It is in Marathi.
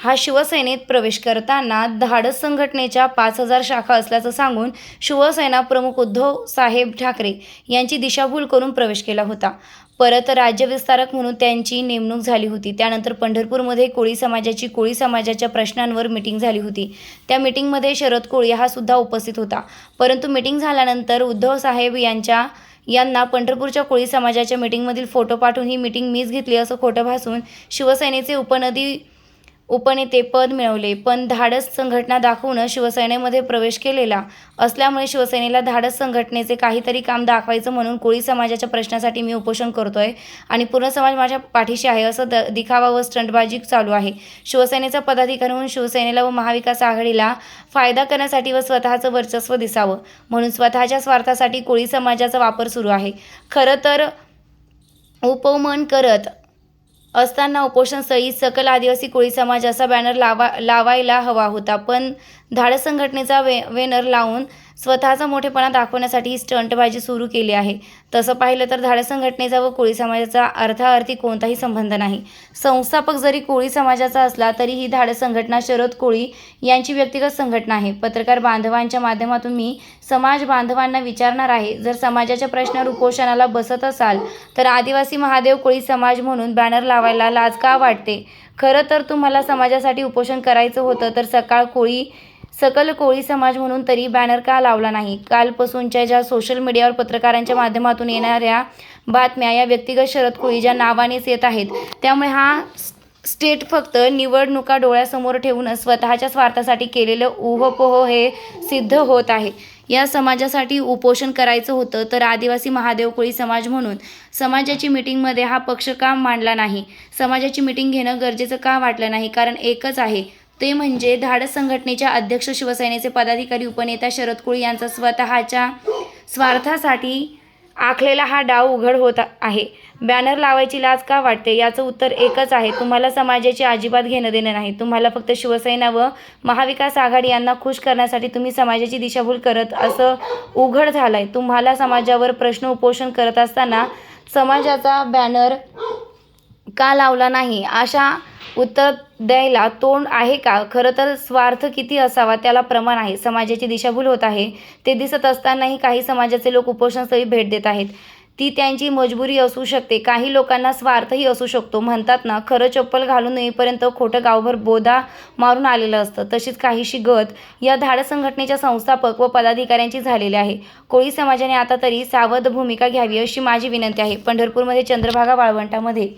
हा शिवसेनेत प्रवेश करताना धाडस संघटनेच्या पाच हजार शाखा असल्याचं सांगून शिवसेना प्रमुख उद्धव साहेब ठाकरे यांची दिशाभूल करून प्रवेश केला होता. परत राज्यविस्तारक म्हणून त्यांची नेमणूक झाली होती. त्यानंतर पंढरपूरमध्ये कोळी समाजाची कोळी समाजाच्या प्रश्नांवर मिटिंग झाली होती. त्या मिटिंगमध्ये शरद कोळी हा सुद्धा उपस्थित होता. परंतु मिटिंग झाल्यानंतर उद्धव साहेब यांच्या यांना पंढरपूरच्या कोळी समाजाच्या मिटिंगमधील फोटो पाठवून ही मिटिंग मीच घेतली असं खोटं भासून शिवसेनेचे उपनदी उपनेते पद मिळवले. पण धाडस संघटना दाखवून शिवसेनेमध्ये प्रवेश केलेला असल्यामुळे शिवसेनेला धाडस संघटनेचे काहीतरी काम दाखवायचं म्हणून कोळी समाजाच्या प्रश्नासाठी मी उपोषण करतोय आणि पूर्ण समाज माझ्या पाठीशी आहे असं द दिखावा व स्टंटबाजी चालू आहे. शिवसेनेचा पदाधिकारी म्हणून शिवसेनेला व महाविकास आघाडीला फायदा करण्यासाठी व स्वतःचं वर्चस्व दिसावं म्हणून स्वतःच्या स्वार्थासाठी कोळी समाजाचा वापर सुरू आहे. खरं तर उपमन करत असताना उपोषणस्थळी सकल आदिवासी कोळी समाज असा बॅनर लावा लावायला हवा होता. पण धाडस संघटनेचा वे वेनर लावून स्वतःचा मोठेपणा दाखवण्यासाठी ही स्टंटबाजी सुरू केली आहे. तसं पाहिलं तर धाडस संघटनेचा व कोळी समाजाचा अर्थाअर्थी कोणताही संबंध नाही. संस्थापक जरी कोळी समाजाचा असला तरी ही धाडस संघटना शरद कोळी यांची व्यक्तिगत संघटना आहे. पत्रकार बांधवांच्या माध्यमातून मी समाज बांधवांना विचारणार आहे जर समाजाच्या प्रश्नावर उपोषणाला बसत असाल तर आदिवासी महादेव कोळी समाज म्हणून बॅनर लावायला लाज का वाटते? खरं तर तुम्हाला समाजासाठी उपोषण करायचं होतं तर सकाळ कोळी सकल कोळी समाज म्हणून तरी बॅनर का लावला नाही? कालपासूनच्या ज्या सोशल मीडियावर पत्रकारांच्या माध्यमातून येणाऱ्या बातम्या या व्यक्तिगत शरद कोळी ज्या नावानेच येत आहेत त्यामुळे हा स्टेट फक्त निवडणुका डोळ्यासमोर ठेवून स्वतःच्या स्वार्थासाठी केलेलं ओहपोह हे सिद्ध होत आहे. या समाजासाठी उपोषण करायचं होतं तर आदिवासी महादेव कोळी समाज म्हणून समाजाची मिटिंगमध्ये हा पक्ष का मांडला नाही? समाजाची मिटिंग घेणं गरजेचं का वाटलं नाही? कारण एकच आहे ते म्हणजे धाडस संघटनेच्या अध्यक्ष शिवसेनेचे पदाधिकारी उपनेता शरद कोळी यांचा स्वतःच्या स्वार्थासाठी आखलेला हा डाव उघड होत आहे. बॅनर लावायची लाज का वाटते? याचं उत्तर एकच आहे. तुम्हाला समाजाची अजिबात घेणं देणं नाही. तुम्हाला फक्त शिवसेना व महाविकास आघाडी यांना खुश करण्यासाठी तुम्ही समाजाची दिशाभूल करत असं उघड झालंय. तुम्हाला समाजावर प्रश्न उपोषण करत असताना समाजाचा बॅनर का लावला नाही? अशा उत्तर द्यायला तोंड आहे का? खरं तर स्वार्थ किती असावा? त्याला प्रमाण आहे. समाजाची दिशाभूल होत आहे. ते दिसत असतानाही काही समाजाचे लोक उपोषणस्थळी भेट देत आहेत. ती त्यांची मजबुरी असू शकते. काही लोकांना स्वार्थही असू शकतो. म्हणतात ना खरं चप्पल घालून येईपर्यंत खोटं गावभर बोधा मारून आलेलं असतं. तशीच काहीशी गत या धाड संघटनेच्या संस्थापक व पदाधिकाऱ्यांची झालेली आहे. कोळी समाजाने आता तरी सावध भूमिका घ्यावी अशी माझी विनंती आहे. पंढरपूरमध्ये चंद्रभागा वाळवंटामध्ये